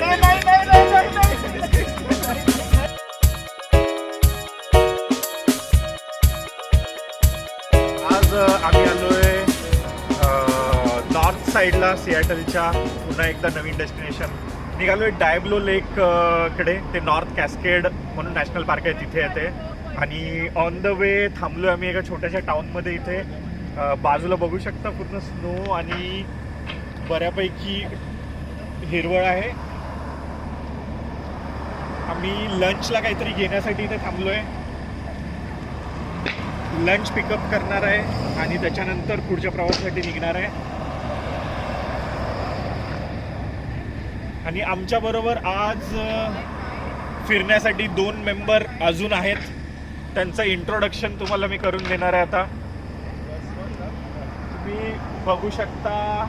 अरे नाही नाही नाही नाही, आज अ, आम्ही आलोय नॉर्थ साईडला सियाटलच्या पुन्हा एकदा नवीन डेस्टिनेशन निघालोय डायब्लो लेक अ, कडे. ते नॉर्थ कॅस्केड म्हणून नॅशनल पार्क आहे तिथे येते. आणि ऑन द वे थांबलोय आम्ही एका छोट्याशा टाउनमध्ये इथे. अ, बाजूला बघू शकता पूर्ण स्नो आणि बऱ्यापैकी हिरवळ आहे. आम्ही लंचला काहीतरी घेण्यासाठी इथे थांबलोय. लंच पिकअप करणार आहे आणि त्याच्यानंतर पुढच्या प्रवासासाठी निघणार आहे. आणि आमच्या बरोबर आज फिरण्यासाठी दोन मेंबर अजून आहेत. त्यांचं इंट्रोडक्शन तुम्हाला मी करून देणार आहे आता. तुम्ही बघू शकता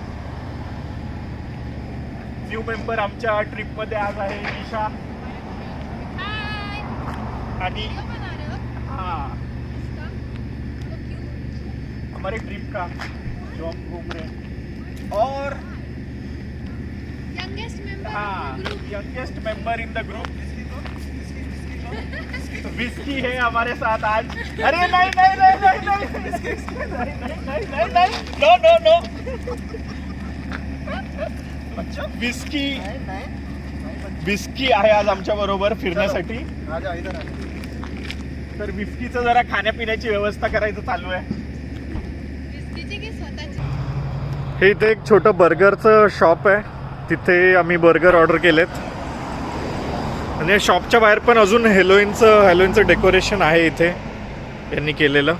न्यू मेंबर आमच्या ट्रिपमध्ये आज आहे ईशा आणि हा? हमारे ट्रिप का जो हम घूम रहे हैं। और हाँ. Youngest member in the group Whisky है हमारे साथ आज। अरे नहीं नहीं नहीं नहीं नहीं। नहीं नहीं नहीं नहीं नो नो नो अच्छा विस्की विस्की आहे आज आमच्या बरोबर फिरण्यासाठी। तर विस्कीचं जरा खाण्यापिण्याची व्यवस्था करायचं चालू आहे. हे इथे एक छोटं बर्गरचं शॉप आहे. तिथे आम्ही बर्गर ऑर्डर केलेत. आणि या शॉपच्या बाहेर पण अजून हेलोईनचं हेलोईनचं डेकोरेशन आहे इथे. यांनी केलेलं.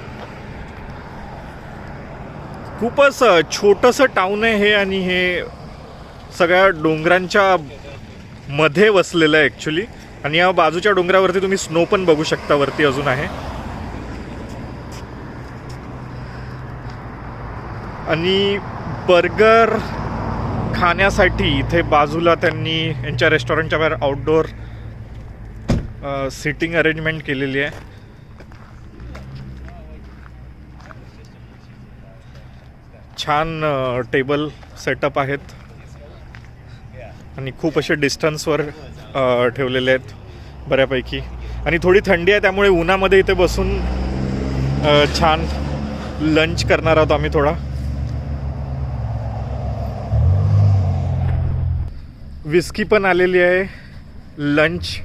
खूपच छोटंसं टाऊन आहे हे आणि हे सगळ्या डोंगरांच्या मध्ये वसलेलं आहे ॲक्च्युली आणि या बाजूच्या डोंगरावरती तुम्ही स्नो पण बघू शकता वरती अजून आहे. आणि बर्गर खाण्यासाठी इथे बाजूला त्यांनी यांच्या रेस्टॉरंटच्या बाहेर आउटडोअर सिटिंग अरेंजमेंट केलेली आहे. छान टेबल सेटअप आहेत. आणि खूप असे डिस्टन्सवर ठेवलेले आहेत. बऱ्यापैकी. आणि थोडी थंडी आहे त्यामुळे उन्हामध्ये इथे बसून छान लंच करणार आहोत आम्ही थोडा. विस्की पण आलेली आहे लंच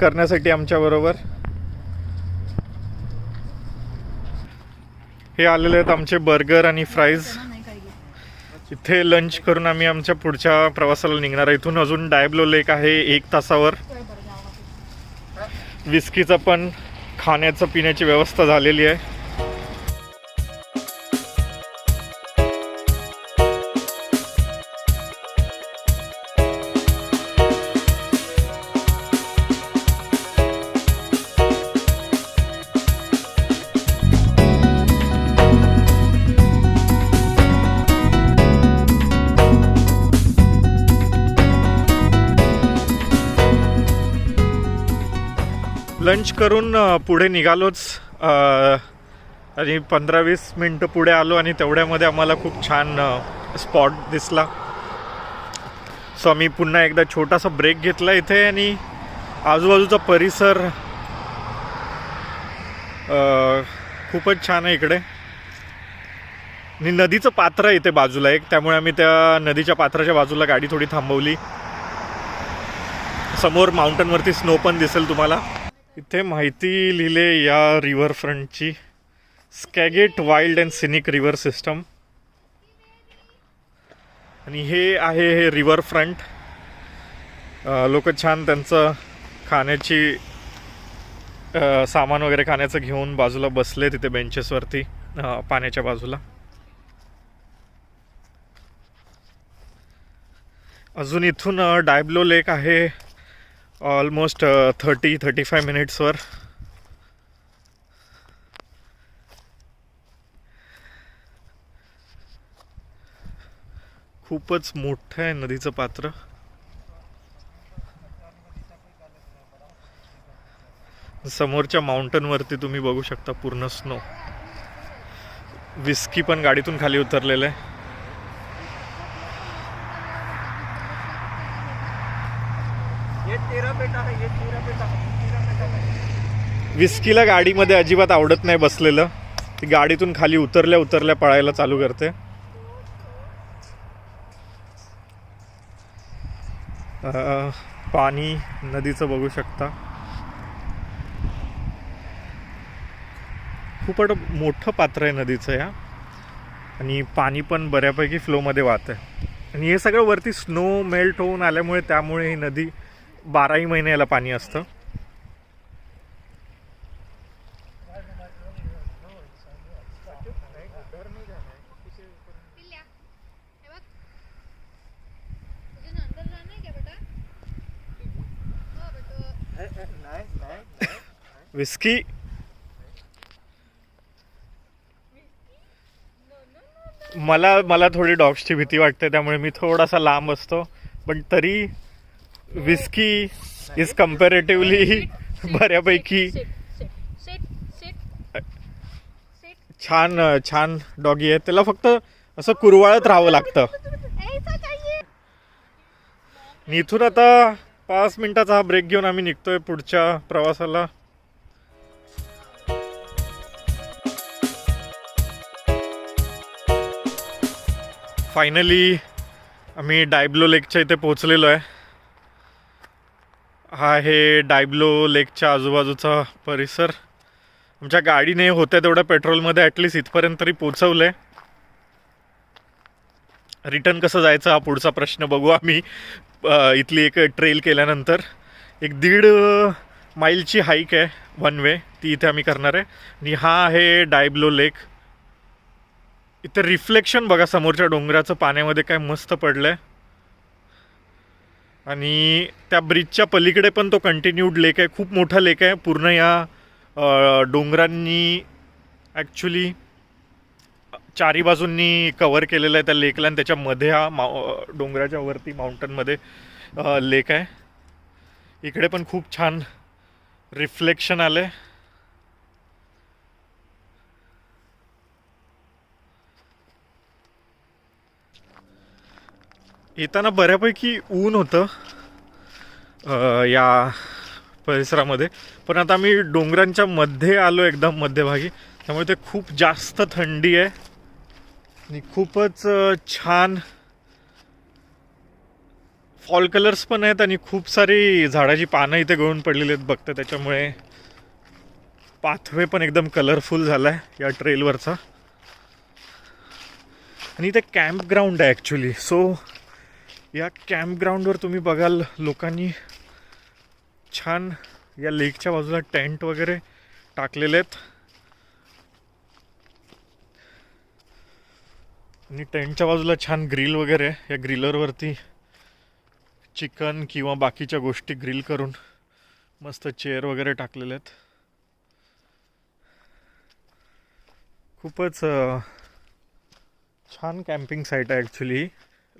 करण्यासाठी आमच्याबरोबर. हे आलेले आहेत आमचे बर्गर आणि फ्राईज इथे लंच करून आम्ही आमच्या पुढच्या प्रवासाला निघणार आहे. इथून अजून डायब्लो लेक आहे एक तासावर. विस्कीचं पण खाण्याचं पिण्याची व्यवस्था झालेली आहे. लंच करून पुढे निघालोच. आणि पंधरा वीस मिनटं पुढे आलो आणि तेवढ्यामध्ये आम्हाला खूप छान स्पॉट दिसला. सो आम्ही पुन्हा एकदा छोटासा ब्रेक घेतला इथे आणि आजूबाजूचा परिसर खूपच छान आहे इकडे. आणि नदीचं पात्र आहे इथे बाजूला एक त्यामुळे आम्ही त्या नदीच्या पात्राच्या बाजूला गाडी थोडी थांबवली. समोर माउंटनवरती स्नो पण दिसेल तुम्हाला. इथे माहिती लिहिले या रिव्हरफ्रंटची Skagit wild and scenic river system आणि हे आहे हे रिव्हर फ्रंट लोक छान त्यांचं खाण्याची सामान वगैरे खाण्याचं घेऊन बाजूला बसले तिथे बेंचेसवरती पाण्याच्या बाजूला. अजून इथून डायब्लो लेक आहे. ऑलमोस्ट थर्टी थर्टी फाय मिनिट्सवर खूपच मोठं आहे नदीचं पात्र. समोरच्या माउंटनवरती तुम्ही बघू शकता पूर्ण स्नो विस्की पण गाडीतून खाली उतरलेलं आहे ये तेरा बेटा है ये तेरा बेटा है तेरा बेटा है विस्कीला गाडीमध्ये अजिबात आवडत नाही बसलेलं. ती गाडीतून खाली उतरल्या उतरल्या पळायला चालू करते. पाणी नदीचं बघू शकता. खूप मोठं पात्र आहे नदीचं या. आणि पाणी पण बऱ्यापैकी फ्लोमध्ये वाहत आहे आणि हे सगळं वरती स्नो मेल्ट होऊन आल्यामुळे त्यामुळे ही नदी बाराही महिन्याला पाणी असतं पिल्ल्या हे बघ तुझे अंदर जाना है क्या बेटा हो बेटो नहीं नहीं नहीं विस्की मला मला थोडी डॉग्सची भीती वाटते त्यामुळे मी थोडासा लांब असतो. पण तरी विस्की इज कम्पॅरेटिव्हली बऱ्यापैकी छान छान डॉगी आहे त्याला फक्त असं कुरवाळत राहावं लागतं. इथून आता पाच मिनिटाचा हा ब्रेक घेऊन आम्ही निघतोय पुढच्या प्रवासाला. फायनली आम्ही डायब्लो लेकच्या इथे पोचलेलो आहे. हा आहे डायब्लो लेकच्या आजूबाजूचा परिसर. आमच्या गाडीने होत्या तेवढ्या पेट्रोलमध्ये ॲटलिस्ट इथपर्यंत तरी पोचवलं आहे रिटर्न कसं जायचं हा पुढचा प्रश्न बघू आम्ही. इथली एक ट्रेल केल्यानंतर. एक दीड माईलची हाईक आहे वन वे ती इथे आम्ही करणार आहे. आणि हा आहे डायब्लो लेक इथं रिफ्लेक्शन बघा समोरच्या डोंगराचं पाण्यामध्ये काय मस्त पडलं आहे आणि त्या ब्रिजच्या पलीकडे पण तो कंटिन्यूड लेक आहे खूप मोठा लेक आहे. पूर्ण या डोंगरांनी ॲक्च्युली चारी बाजूंनी कवर केलेलं आहे त्या लेकला आणि त्याच्यामध्ये हा मा डोंगराच्या वरती माउंटनमध्ये लेक आहे. इकडे पण खूप छान रिफ्लेक्शन आलं आहे येताना बऱ्यापैकी ऊन होतं या परिसरामध्ये. पण आता आम्ही डोंगरांच्या मध्ये आलो एकदम मध्यभागी. त्यामुळे ते खूप जास्त थंडी आहे. आणि खूपच छान फॉल कलर्स पण आहेत आणि खूप सारी झाडाची पानं इथे गळून पडलेली आहेत बघतं त्याच्यामुळे पाथवे पण एकदम कलरफुल झाला आहे या ट्रेलवरचा आणि इथे कॅम्पग्राऊंड आहे ॲक्च्युली सो या कॅम्पग्राउंडवर तुम्ही बघाल लोकांनी छान या लेकच्या बाजूला टेंट वगैरे टाकलेले आहेत. आणि टेंटच्या बाजूला छान ग्रिल वगैरे या ग्रिलरवरती चिकन किंवा बाकीच्या गोष्टी ग्रिल करून मस्त चेअर वगैरे टाकलेले आहेत. खूपच छान कॅम्पिंग साईट आहे ॲक्च्युली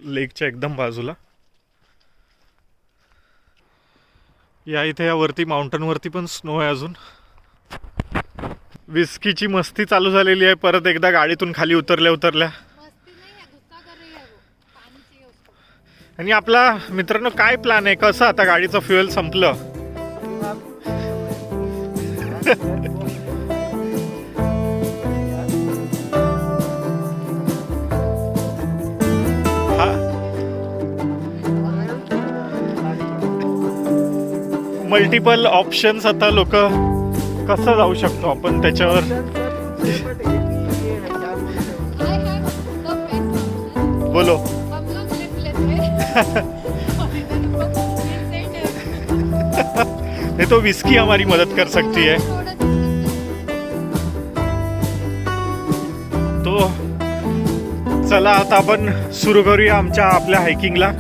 लेकच्या एकदम बाजूला. या इथे या वरती माउंटनवरती पण स्नो आहे अजून. विस्कीची मस्ती चालू झालेली आहे. परत एकदा गाडीतून खाली उतरल्या उतरल्या. आणि आपला मित्रांनो काय प्लॅन आहे? कसं आता गाडीचं फ्युएल संपलं? मल्टिपल ऑप्शन्स आता लोक कसं जाऊ शकतो आपण त्याच्यावर? बोलो. हम तो विस्की हमारी मदद कर सकती है. तो चला आता आपण सुरू करूया आमच्या आपल्या हायकिंगला